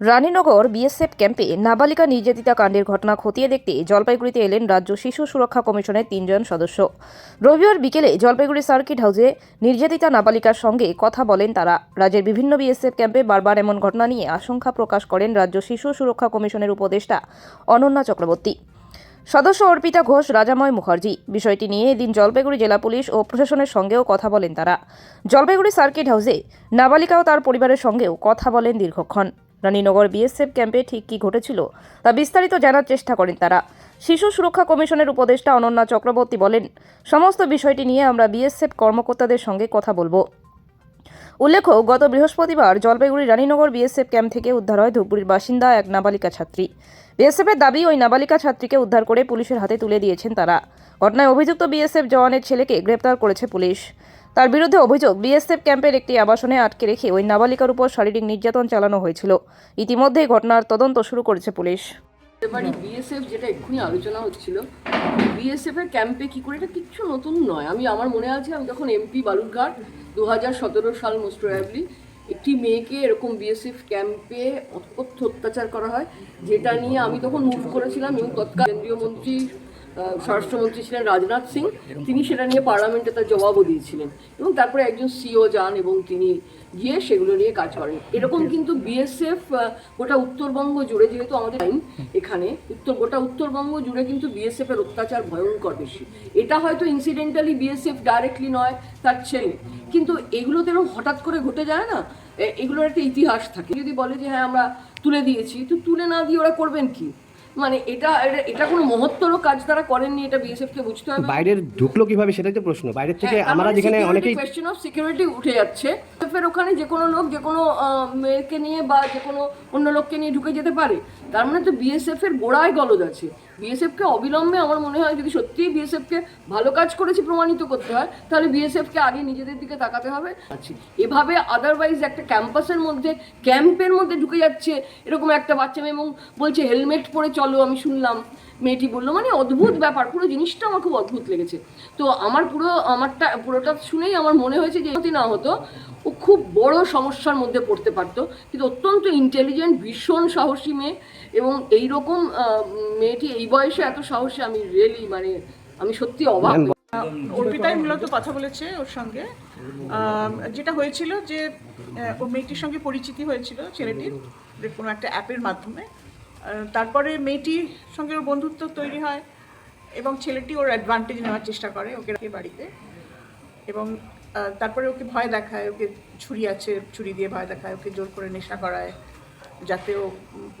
Raninagar BSF ক্যাম্পে নাবালিকা নির্যাতিতা কাণ্ডের ঘটনা খতিয়ে দেখতে জলপাইগুড়িতে এলেন রাজ্য শিশু সুরক্ষা কমিশনের তিনজন সদস্য। রবিবার বিকেলে জলপাইগুড়ি সার্কিট হাউসে নির্যাতিতা নাবালিকার সঙ্গে কথা বলেন তারা। রাজ্যের বিভিন্ন বিএসএফ ক্যাম্পে বারবার এমন ঘটনা নিয়ে আশঙ্কা প্রকাশ করেন রাজ্য শিশু সুরক্ষা কমিশনের উপদেষ্টা অনন্যা চক্রবর্তী। সদস্য অর্পিতা ঘোষ, রাজাময় মুখার্জি। বিষয়টি নিয়ে এদিন জলপাইগুড়ি জেলা পুলিশ ও প্রশাসনের সঙ্গেও কথা বলেন তারা। জলপাইগুড়ি সার্কিট হাউসে নাবালিকা ও তার পরিবারের সঙ্গেও কথা বলেন দীর্ঘক্ষণ। রানীনগর বিএসএফ ক্যাম্পে ঠিক কী ঘটেছিল তা বিস্তারিত জানার চেষ্টা করেন তারা। শিশু সুরক্ষা কমিশনের উপদেষ্টা অনন্যা চক্রবর্তী বলেন, সমস্ত বিষয়টি নিয়ে আমরা বিএসএফ কর্মকর্তাদের সঙ্গে কথা বলব। উল্লেখ্য, গত বৃহস্পতিবার জলপাইগুড়ি রানীনগর বিএসএফ ক্যাম্প থেকে উদ্ধার হয় ধূপগুড়ির বাসিন্দা এক নাবালিকা ছাত্রী। বিএসএফের দাবি, ওই নাবালিকা ছাত্রীকে উদ্ধার করে পুলিশের হাতে তুলে দিয়েছেন তারা। ঘটনায় অভিযুক্ত বিএসএফ জওয়ানের ছেলেকে গ্রেপ্তার করেছে পুলিশ। তার বিরুদ্ধে অভিযোগ, বিএসএফ ক্যাম্পের একটি আবাসনে আটকে রেখে ওই নাবালিকার উপর শারীরিক নির্যাতন চালানো হয়েছিল। ইতিমধ্যেই ঘটনার তদন্ত শুরু করেছে পুলিশ। এবারে বিএসএফ যেটা এক্ষুনি আলোচনা হচ্ছিল বিএসএফ এর ক্যাম্পে কি করে? এটা কিচ্ছু নতুন নয়। আমি, আমার মনে আছে, আমি তখন এমপি বালুরঘাট দু হাজার সতেরো সাল মোস্ট প্রয়াবলি একটি মেয়েকে এরকম বিএসএফ ক্যাম্পে অকথ্য অত্যাচার করা হয়, যেটা নিয়ে আমি তখন মুভ করেছিলাম এবং তৎকাল কেন্দ্রীয় মন্ত্রী স্বরাষ্ট্রমন্ত্রী ছিলেন রাজনাথ সিং। তিনি সেটা নিয়ে পার্লামেন্টে তার জবাবও দিয়েছিলেন। এবং তারপরে একজন সিও যান এবং তিনি গিয়ে সেগুলো নিয়ে কাজ করেন। এরকম কিন্তু বিএসএফ গোটা উত্তরবঙ্গ জুড়ে যেহেতু আমাদের আইন এখানে, উত্তর, গোটা উত্তরবঙ্গ জুড়ে কিন্তু বিএসএফ এর অত্যাচার ভয়ঙ্কর বেশি। এটা হয়তো ইনসিডেন্টালি বিএসএফ ডাইরেক্টলি নয়, তার ছেলে। কিন্তু এগুলো তো এরকম হঠাৎ করে ঘটে যায় না এগুলোর একটা ইতিহাস থাকে। যদি বলে যে হ্যাঁ আমরা তুলে দিয়েছি, তো তুলে না দিয়ে ওরা করবেন কি? মানে এটা এটা- কোনো মহত্তর কাজ তারা করেননি এটা বিএসএফ কে বুঝতে হবে। বাইরের ঢুকলো কীভাবে সেটাই তো প্রশ্ন। বাইরের থেকে আমরা যেখানে অনেকেই কোয়েশ্চেন অফ সিকিউরিটি উঠে যাচ্ছে। ফের ওখানে যে কোনো লোক যে কোনো মেয়েকে নিয়ে বা যে কোনো অন্য লোককে নিয়ে ঢুকে যেতে পারে। তার মানে তো বিএসএফ এর গোড়ায় গলদ আছে। বিএসএফ কে অবিলম্বে আমার মনে হয় যদি সত্যিই বিএসএফকে ভালো কাজ করেছে প্রমাণিত করতে হয়, তাহলে বিএসএফকে আগে নিজেদের দিকে তাকাতে হবে। আচ্ছা এভাবে আদারওয়াইজ একটা ক্যাম্পাসের মধ্যে, ক্যাম্পের মধ্যে ঢুকে যাচ্ছে এরকম একটা বাচ্চা মেয়ে এবং বলছে, হেলমেট পরে চলো, আমি শুনলাম মেয়েটি বলল। মানে অদ্ভুত ব্যাপার, পুরো জিনিসটা আমার খুব অদ্ভুত লেগেছে। তো আমার পুরো, আমারটা, পুরোটা শুনেই আমার মনে হয়েছে যে না হতো খুব বড় সমস্যার মধ্যে পড়তে পারতো কিন্তু অত্যন্ত ইন্টেলিজেন্ট ভীষণ সাহসী মেয়ে এবং এইরকম আহ, মেয়েটি এই বয়সে এত সাহসী আমি রিয়েলি মানে আমি সত্যি অবাক অর্পিতাই মূলত কথা বলেছে ওর সঙ্গে। যেটা হয়েছিল যে ওর মেয়েটির সঙ্গে পরিচিতি হয়েছিল ছেলেটির যে কোনো একটা অ্যাপের মাধ্যমে। তারপরে মেয়েটির সঙ্গে ওর বন্ধুত্ব তৈরি হয় এবং ছেলেটি ওর অ্যাডভান্টেজ নেওয়ার চেষ্টা করে ওকে রাখে বাড়িতে। এবং তারপরে ওকে ভয় দেখায়, ওকে ছুরি আছে, ছুরি দিয়ে ভয় দেখায়, ওকে জোর করে নেশা করায়, যাতে ও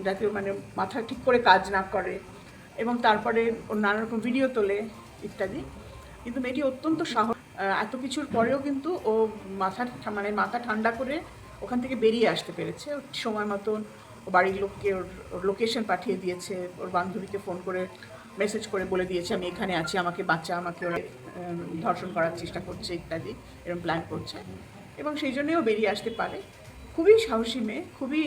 যাতে ও মানে মাথা ঠিক করে কাজ না করে। এবং তারপরে ওর নানা রকম ভিডিও তোলে, ইত্যাদি। কিন্তু মেয়েটি অত্যন্ত সাহস এত কিছুর পরেও কিন্তু ও মাথা মানে মাথা ঠান্ডা করে ওখান থেকে বেরিয়ে আসতে পেরেছে। সময় মতন ও বাড়ির লোককে, ওর লোকেশন পাঠিয়ে দিয়েছে, ওর বান্ধবীকে ফোন করে মেসেজ করে বলে দিয়েছে আমি এখানে আছি আমাকে বাচ্চা আমাকে ওরা ধর্ষণ করার চেষ্টা করছে ইত্যাদি এরকম প্ল্যান করছে। এবং সেই জন্যেও বেরিয়ে আসতে পারে। খুবই সাহসী মেয়ে খুবই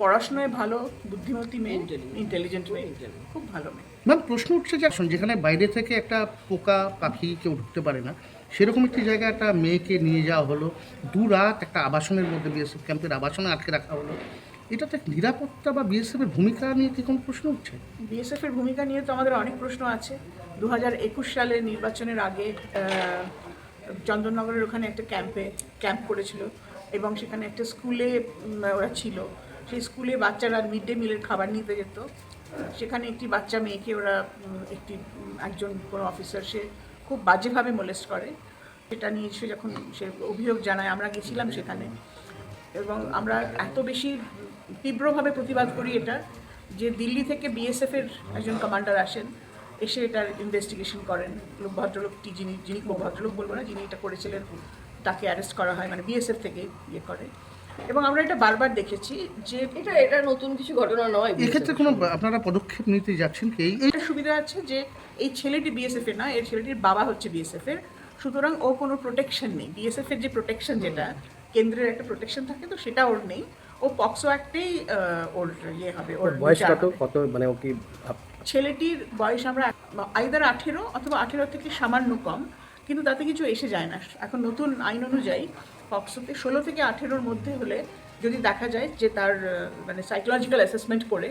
পড়াশোনায় ভালো বুদ্ধিমতী মেয়ে ইন্টেলিজেন্ট মেয়ে খুব ভালো মেয়ে। ম্যাম প্রশ্ন উঠছে যে আসুন, যেখানে বাইরে থেকে একটা পোকা পাখি কেউ ঢুকতে পারে না সেরকম একটি জায়গায় একটা মেয়েকে নিয়ে যাওয়া হলো। দু রাত একটা আবাসনের মধ্যে বিএসএফ ক্যাম্পের আবাসনে আটকে রাখা হলো। এটাতে নিরাপত্তা বা বিএসএফের ভূমিকা নিয়ে কি কোনো প্রশ্ন উঠছে? বিএসএফের ভূমিকা নিয়ে তো আমাদের অনেক প্রশ্ন আছে। দু হাজার একুশ সালে নির্বাচনের আগে চন্দননগরের ওখানে একটা ক্যাম্পে, ক্যাম্প করেছিল এবং সেখানে একটা স্কুলে ওরা ছিল। সেই স্কুলে বাচ্চারা মিড ডে মিলের খাবার নিতে যেত। সেখানে একটি বাচ্চা মেয়েকে ওরা একটি, একজন কোনো অফিসার, সে খুব বাজেভাবে মোলেস্ট করে। সেটা নিয়ে সে যখন সে অভিযোগ জানায়, আমরা গেছিলাম সেখানে। এবং আমরা এত বেশি তীব্রভাবে প্রতিবাদ করি এটা যে দিল্লি থেকে বিএসএফ এর একজন কমান্ডার আসেন এসে এটার ইনভেস্টিগেশন করেন। লোক ভদ্রলোকটি যিনি যিনি খুব ভদ্রলোক বলব না যিনি এটা করেছিলেন তাকে অ্যারেস্ট করা হয় মানে বিএসএফ থেকে ইয়ে করে। এবং আমরা এটা বারবার দেখেছি যে এটা এটা নতুন কিছু ঘটনা নয় এক্ষেত্রে কোনো আপনারা পদক্ষেপ নিতে যাচ্ছেন কি? এই এই সুবিধা আছে যে এই ছেলেটি বিএসএফ এর নয় এই ছেলেটির বাবা হচ্ছে বিএসএফ এর সুতরাং ও কোনো প্রোটেকশন নেই। বিএসএফ এর যে প্রোটেকশন যেটা কেন্দ্রের একটা প্রোটেকশন থাকে তো সেটা ওর নেই। ও পক্সো অ্যাক্টেই ওর ইয়ে হবে ওর বয়স কত? কত মানে ও কি ছেলেটির বয়স আমরা আইদার আঠেরো অথবা আঠেরো থেকে সামান্য কম কিন্তু তাতে কিছু এসে যায় না। এখন নতুন আইন অনুযায়ী পক্সোতে ষোলো থেকে আঠেরোর মধ্যে হলে যদি দেখা যায় যে তার মানে সাইকোলজিক্যাল অ্যাসেসমেন্ট করে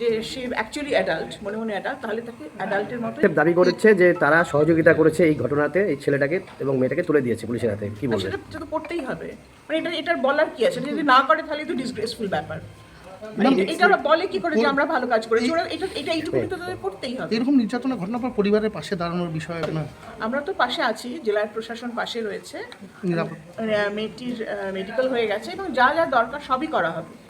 যে সে অ্যাকচুয়ালি অ্যাডাল্ট মনে মনে অ্যাডাল্ট তাহলে তাকে অ্যাডাল্টের মতো দাবি করেছে যে তারা সহযোগিতা করেছে এই ঘটনাতে এই ছেলেটাকে এবং মেয়েটাকে তুলে দিয়েছে পুলিশের হাতে। কি বলছে সেটা তো করতেই হবে। মানে এটা এটার বলার কি আছে? যদি না করে তাহলে তো ডিসগ্রেসফুল ব্যাপার। এটা- এটা ওরা বলে কি করে যে আমরা ভালো কাজ করেছি? ওরা এটা এটা এইটুকুনি তো তাদের করতেই হবে। এরকম নির্যাতনের ঘটনা পর পরিবারের পাশে দাঁড়ানোর বিষয় না আমরা তো পাশে আছি জেলার প্রশাসন পাশে রয়েছে। মেয়েটির মেডিকেল হয়ে গেছে এবং যা যা দরকার সবই করা হবে।